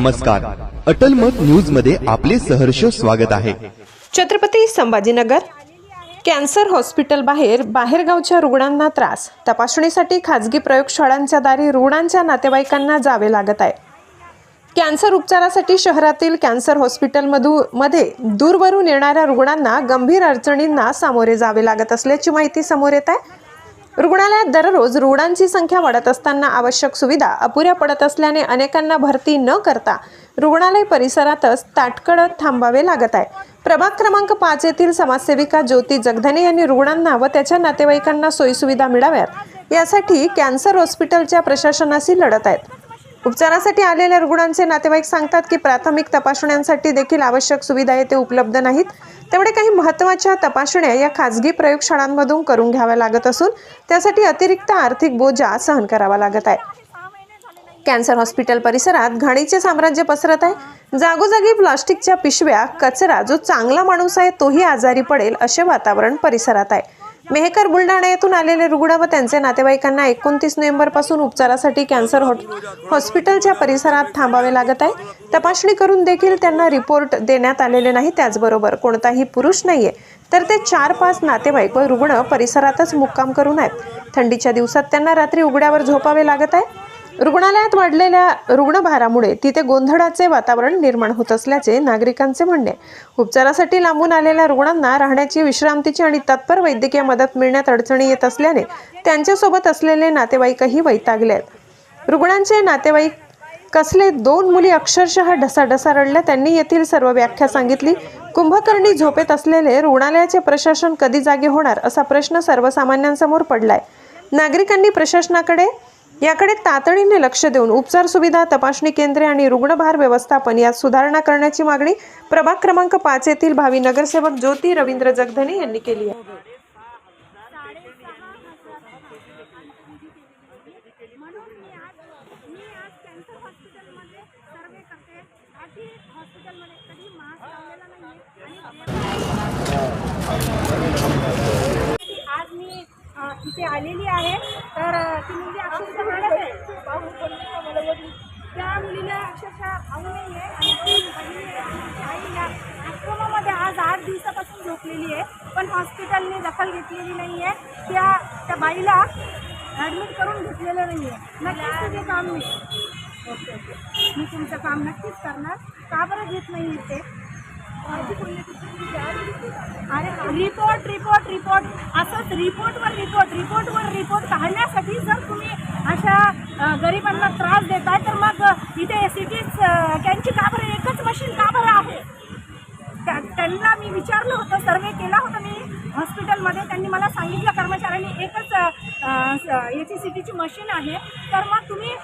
नमस्कार. अटल मत न्यूजमध्ये आपले सहर्ष स्वागत आहे. छत्रपती संभाजीनगर कॅन्सर हॉस्पिटल बाहेर बाहेरगावच्या रुग्णांना त्रास. तपासणीसाठी खाजगी प्रयोगशाळांच्या दारी रुग्णांच्या नातेवाईकांना जावे लागत आहे. कॅन्सर उपचारासाठी शहरातील कॅन्सर हॉस्पिटलमधू मध्ये दूरवरून येणाऱ्या रुग्णांना गंभीर अडचणींना सामोरे जावे लागत असल्याची माहिती समोर येत आहे. रुग्णालयात दररोज रुग्णांची संख्या वाढत असताना आवश्यक सुविधा अपुऱ्या पडत असल्याने अनेकांना भरती न करता रुग्णालय परिसरातच ताटकळत थांबावे लागत आहे. प्रभाग क्रमांक पाच येथील समाजसेविका ज्योती जगधने यांनी रुग्णांना व त्याच्या नातेवाईकांना सोयीसुविधा मिळाव्यात. यासाठी कॅन्सर हॉस्पिटलच्या प्रशासनाशी लढत आहेत. उपचारासाठी आलेल्या रुग्णांचे नातेवाईक सांगतात की प्राथमिक तपासण्यांसाठी देखील आवश्यक सुविधा येथे उपलब्ध नाहीत. तेवढे काही महत्त्वाच्या तपासण्या या खाजगी प्रयोगशाळांमधून करून घ्याव्या लागत असून त्यासाठी अतिरिक्त आर्थिक बोजा सहन करावा लागत आहे. कॅन्सर हॉस्पिटल परिसरात घाणीचे साम्राज्य पसरत आहे. जागोजागी प्लास्टिकच्या पिशव्या कचरा जो चांगला माणूस आहे तोही आजारी पडेल असे वातावरण परिसरात आहे. मेहकर बुलढाणा येथून आलेले रुग्ण व त्यांचे नातेवाईकांना एकोणतीस नोव्हेंबरपासून उपचारासाठी कॅन्सर हॉट- हॉस्पिटलच्या परिसरात थांबावे लागत आहे. तपासणी करून देखील त्यांना रिपोर्ट देण्यात आलेले नाही. त्याचबरोबर कोणताही पुरुष नाही आहे तर ते चार पाच नातेवाईक व रुग्ण परिसरातच मुक्काम करून आहेत. थंडीच्या दिवसात त्यांना रात्री उघड्यावर झोपावे लागत आहे. रुग्णालयात वाढलेल्या रुग्णभारामुळे तिथे गोंधळाचे वातावरण निर्माण होत असल्याचे नागरिकांचे म्हणणे. उपचारासाठी लांबून आलेल्या रुग्णांना राहण्याची विश्रांतीची आणि तत्पर वैद्यकीय मदत मिळण्यात अडचणी येत असल्याने त्यांच्यासोबत असलेले नातेवाईकही वैतागले आहेत. रुग्णांचे नातेवाईक कसले दोन मुली अक्षरशः ढसाढसा रडल्या त्यांनी येथील सर्व व्याख्या सांगितली. कुंभकर्णी झोपेत असलेले रुग्णालयाचे प्रशासन कधी जागे होणार असा प्रश्न सर्वसामान्यांसमोर पडलाय. नागरिकांनी प्रशासनाकडे याकडे तातडीने लक्ष देऊन उपचार सुविधा तपासणी केंद्रे आणि रुग्णभार व्यवस्थापन यात सुधारणा करण्याची मागणी प्रभाग क्रमांक पाच येथील भावी नगरसेवक ज्योती रवींद्र जगधने यांनी केली आहे. हॉस्पिटलमध्ये कधी मास्क लावलेला नाही आणि इथे आलेली आहे. तर ती मुलगी अक्षरशः म्हणत आहे. मला त्या मुलीला अक्षरशः भाऊ नाही आहे. आणि आईला आश्रमामध्ये आज आठ दिवसापासून झोपलेली आहे. पण हॉस्पिटलने दखल घेतलेली नाही आहे त्या त्या बाईला ॲडमिट करून घेतलेलं नाही आहे नक्कीच तुझे काम मी ओके ओके. मी तुमचं काम नक्कीच करणार. का बरं घेत नाही ते? अरे रिपोर्ट रिपोर्ट रिपोर्ट असंच रिपोर्टवर रिपोर्ट रिपोर्टवर रिपोर्ट काढण्यासाठी जर तुम्ही अशा गरिबांना त्रास देताय तर मग इथे सिटी त्यांची का बरं एकच मशीन का बरं आहे? त्या- त्यांना मी विचारलं होतं सर्वे केला होता मी हॉस्पिटलमध्ये त्यांनी मला सांगितलं कर्मचाऱ्यांनी एकच अ, सी याची सिटीची मशीन आहे. तर मग तुम्ही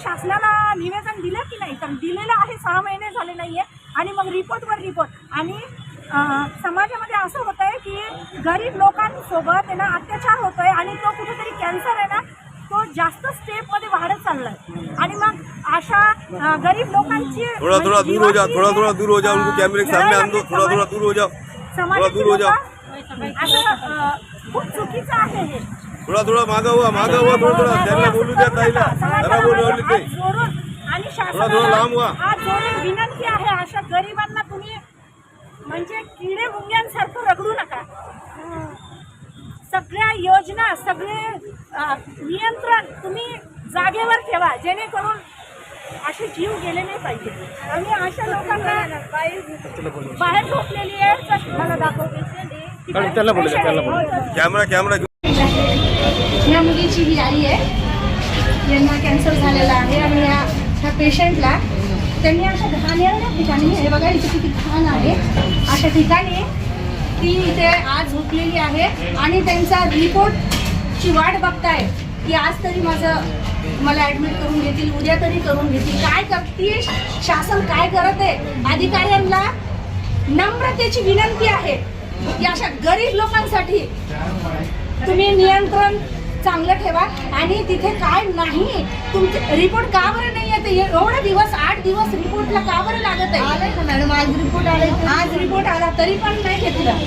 शासनाला निवेदन दिलं की नाही? तर दिलेलं आहे सहा महिने झाले नाही आहे आणि मग रिपोर्टवर रिपोर्ट आणि समाजामध्ये असं होतं आहे की गरीब लोकांसोबत आहे ना अत्याचार होतो आहे आणि तो कुठेतरी कॅन्सर आहे ना तो जास्त स्टेपमध्ये वाढत चाललाय. आणि मग अशा गरीब लोकांची थोड़ा थोड़ा दूर हो जीवाची थोड़ा थोड़ा दूर हो जाओ उनको कैमरे के सामने आन दो थोड़ा थोड़ा दूर हो जाओ थोड़ा दूर हो लोकं, असं खूप चुकीचं आहे हे. थोड़ा थोड़ा मागा हुआ मागा हुआ थोड़ा थोड़ा त्यांना बोलू द्या ताईला. त्यांना बोलू समाजाला आणि. शासनाला जोडून विनंती आहे अशा गरिबांना तुम्ही म्हणजे किडे मुंग्यांसारखं रगडू नका. सगळ्या योजना सगळे नियंत्रण तुम्ही जागेवर ठेवा जेणेकरून असे जीव गेले नाही पाहिजे. आणि अशा लोकांना बाहेर झोपलेली आहे मला दाखवते. या मुलीची ही आई आहे. यांना कॅन्सर झालेला आहे आणि या ह्या पेशंटला त्यांनी अशा घाणेरड्या ठिकाणी हे बघा इथे किती घाण आहे. अशा ठिकाणी ती इथे आज झोपलेली आहे आणि त्यांचा रिपोर्टची वाट बघताय की आज तरी माझं मला ॲडमिट करून घेतील उद्या तरी करून घेतील. काय करते? शासन काय करत आहे? अधिकाऱ्यांना नम्रतेची विनंती आहे की अशा गरीब लोकांसाठी तुम्ही नियंत्रण चांगलं ठेवा आणि तिथे काय नाही तुमचे रिपोर्ट का बरं नाही एवढे दिवस आठ दिवस रिपोर्टला का बरं लागत आहे. आलंय ना मॅडम आज रिपोर्ट आलाय आज रिपोर्ट आला तरी पण नाही घेतलं.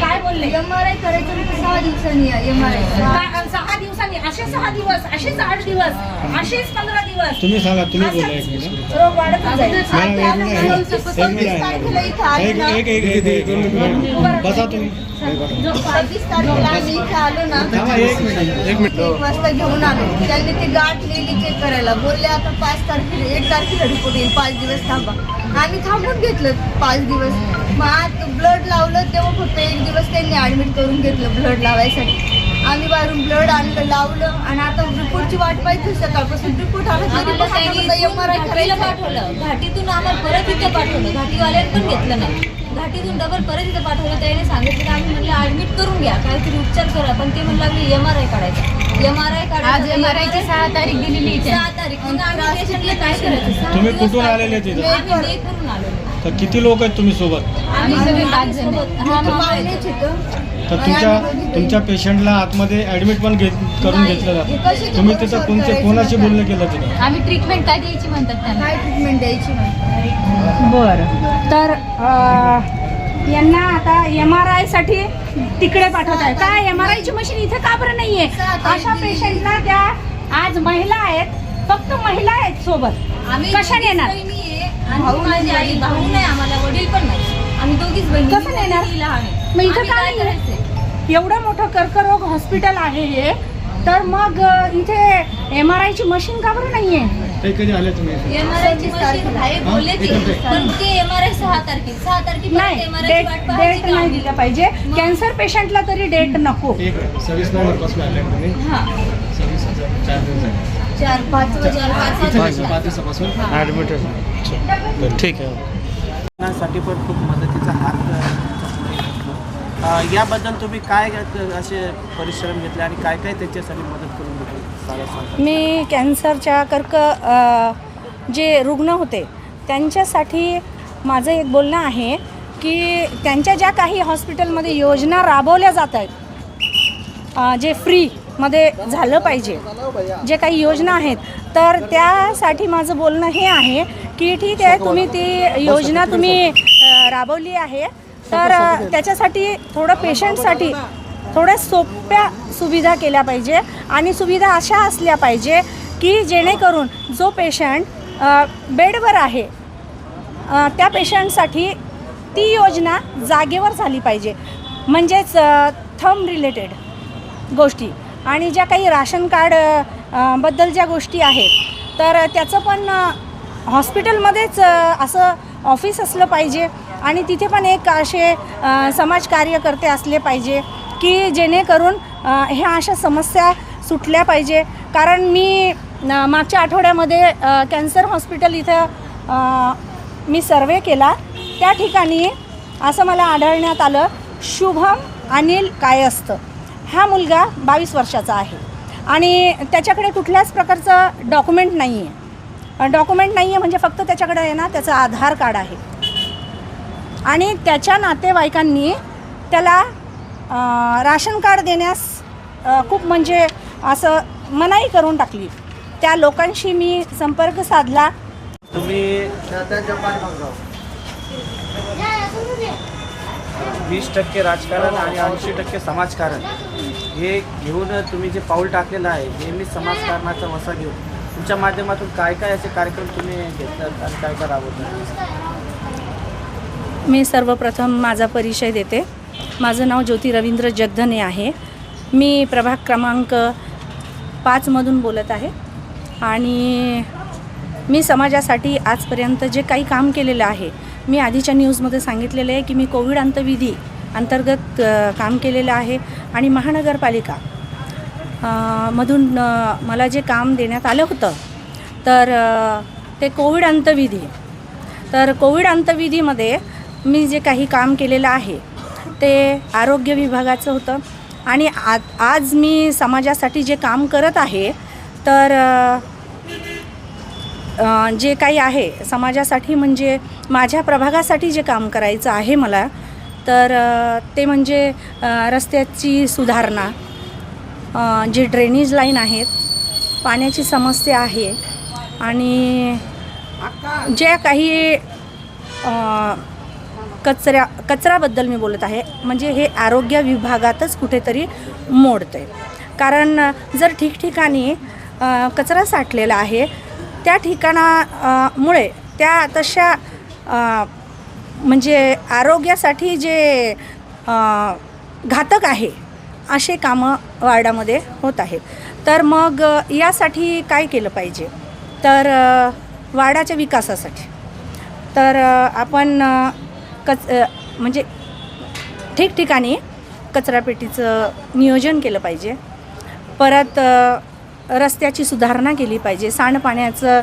काय बोलले? एम आर आय करायचं सहा दिवसांनी एम आर आय सहा सहा दिवसांनी? असे सहा दिवस असेच आठ दिवस असेच पंधरा दिवस. तुम्ही सांगा तुम्ही बोला एक मिनिट. रोग वाढतच जाईल मॅडम एक मिनिट. एक मिनिट. आहे. एक एक एक एक एक दोन मिनिट बसा तुम्ही. सव्वीस तारखेला आम्ही इथे आलो ना थांबा एक मिनिट एक मिनिट. एक वाजता घेऊन आलो. त्यांनी ते गाठ लिहिली चेक करायला. बोलले आता पाच तारखेला एक तारखेला रिपोर्ट येईल. पाच दिवस थांबा. आम्ही थांबून घेतलं पाच दिवस. मग आज ब्लड लावलं तेव्हा फक्त एक दिवस त्यांनी ऍडमिट करून घेतलं ब्लड लावायसाठी. आम्ही बाहेरून ब्लड आणलं लावलं आणि आता रिपोर्टची वाट पाहिजे सकाळपासून रिपोर्ट आला एम आर आय घाटीला करायला पाठवलं. घाटीतून आम्हाला परत इथे पाठवलं. घाटीवाल्यानं पण घेतलं नाही. घाटीतून डबल परत इथे पाठवलं त्याने सांगितलं. की आम्ही म्हणलं ऍडमिट करून घ्या. काहीतरी उपचार करा. पण ते म्हणलं लागले एम आर आय काढायचा एम आर आय आज MRI ची सहा तारीख दिलेली आहे. सहा तारीख. मग आम्ही पेशंटला काय करायचं? सहा तुम्ही दिवस कुठून आलेले तिथं? आम्ही लेकरून आलेलो. तर किती लोक आहेत तुम्ही सोबत? आम्ही सगळे पाच जण. हा मामा. तर तुमच्या तुमच्या पेशंटला आतमध्ये ऍडमिट पण घेत करून घेतलं जातं. तुम्ही तिथं कोणते कोणाशी बोलणं केलं तिथं? आम्ही ट्रीटमेंट काय द्यायची म्हणतात त्यांना? काय ट्रीटमेंट द्यायची नाही बरं. तर अ, यांना आता एम आर आयसाठी तिकडे पाठवत आहे. काय एम आर आयची मशीन इथे का बरं नाहीये? अशा पेशंटला त्या आज महिला आहेत फक्त महिला आहेत सोबत. आम्ही कशाने येणार? आहे आणि माझी आई भाऊ नाही आम्हाला वडील पण नाही. आम्ही दोघीच बहिणी. कसं नेणार? ती लहान आहे. मग इथं आम्ही काय नाहीये? करायचंय? एवढं मोठं कर्करोग हॉस्पिटल आहे हे तर मग अ, इथे एम आर आयची मशीन का बरं नाहीये? ते कधी आले तुम्ही एमआरआयची मशीन आहे बोलले की पण ते एमआरआय सहा तारखेला सहा नाही तारखेपर्यंत डेट डेट का नाही आम्ही? दिलं पाहिजे. कॅन्सर पेशंटला तरी डेट नको. एक सव्वीस नंबरपासून आले तुम्ही? हा. सव्वीस हजार चार दिवस झाले. चार पाच चार. पाच. पाच दिवसापासून? ऍडमिट ठीक आहे. साठी पण खूप मदतीचा हात याबद्दल तुम्ही काय असे परिश्रम घेतले आणि काय काय त्याच्यासाठी मदत करून मी कॅन्सरच्या कर्क जे रुग्ण होते त्यांच्यासाठी माझं एक बोलणं आहे की त्यांच्या ज्या काही हॉस्पिटलमध्ये योजना राबवल्या जात आहेत जे फ्रीमध्ये झालं पाहिजे जे काही योजना आहेत तर त्यासाठी माझं बोलणं हे आहे की ठीक आहे तुम्ही ती योजना तुम्ही राबवली आहे. तर त्याच्यासाठी थोडं पेशंटसाठी थोड्या सोप्या सुविधा केल्या पाहिजे आणि सुविधा अशा असल्या पाहिजे की जेणेकरून जो पेशंट बेडवर आहे त्या पेशंटसाठी ती योजना जागेवर झाली पाहिजे. म्हणजेच थम रिलेटेड गोष्टी. आणि ज्या काही राशन कार्डबद्दल ज्या गोष्टी आहेत तर त्याचं पण हॉस्पिटलमध्येच असं ऑफिस असलं पाहिजे आणि तिथे पण एक असे समाज कार्यकर्ते असले पाहिजे की जेणेकरून ह्या अशा समस्या सुटल्या पाहिजे. कारण मी मागच्या आठवड्यामध्ये कॅन्सर हॉस्पिटल इथं मी सर्वे केला. त्या ठिकाणी असं मला आढळण्यात आलं शुभम अनिल कायस्थ हा मुलगा बावीस वर्षाचा आहे. आणि त्याच्याकडे कुठल्याच प्रकारचं डॉक्युमेंट नाही आहे डॉक्युमेंट नाही आहे म्हणजे फक्त त्याच्याकडे आहे ना त्याचं आधार कार्ड आहे. आणि त्याच्या नातेवाईकांनी त्याला राशन कार्ड देण्यास खूप म्हणजे असं मनाई करून टाकली. त्या लोकांशी मी संपर्क साधला. तुम्ही वीस टक्के राजकारण आणि ऐंशी टक्के समाजकारण हे घेऊन तुम्ही जे पाऊल टाकलेलं आहे हे मी समाजकारणाचा वसा घेऊन. तुमच्या माध्यमातून काय काय असे कार्यक्रम तुम्ही घेतलात आणि काय काय राबवतात मी सर्वप्रथम माझा परिचय देते. माझं नाव ज्योती रवींद्र जगधने आहे. मी प्रभाग क्रमांक पाचमधून बोलत आहे. आणि मी समाजासाठी आजपर्यंत जे काही काम केलेलं आहे मी आधीच्या न्यूजमध्ये सांगितलेलं आहे की मी कोविड अंतविधी अंतर्गत काम केलेलं आहे. आणि महानगरपालिका मधून मला जे काम देण्यात आलं होतं तर ते कोविड अंतविधी. तर कोविड अंतविधीमध्ये मी जे काही काम केलेलं आहे ते आरोग्य विभागाचं होतं. आणि आज आज मी समाजासाठी जे काम करत आहे तर जे काही आहे समाजासाठी म्हणजे माझ्या प्रभागासाठी जे काम करायचं आहे मला तर ते म्हणजे रस्त्याची सुधारणा जे ड्रेनेज लाईन आहेत पाण्याची समस्या आहे आणि ज्या काही कचऱ्या कचऱ्याबद्दल मी बोलत आहे म्हणजे हे आरोग्य विभागातच कुठेतरी मोडतं आहे कारण जर ठिकठिकाणी कचरा साठलेला आहे त्या ठिकाणामुळे त्या तशा म्हणजे आरोग्यासाठी जे घातक आहे असे कामं वार्डामध्ये होत आहेत. तर मग यासाठी काय केलं पाहिजे? तर वार्डाच्या विकासासाठी. तर आपण कच म्हणजे ठिकठिकाणी कचरापेटीचं नियोजन केलं पाहिजे. परत रस्त्याची सुधारणा केली पाहिजे. सांडपाण्याचं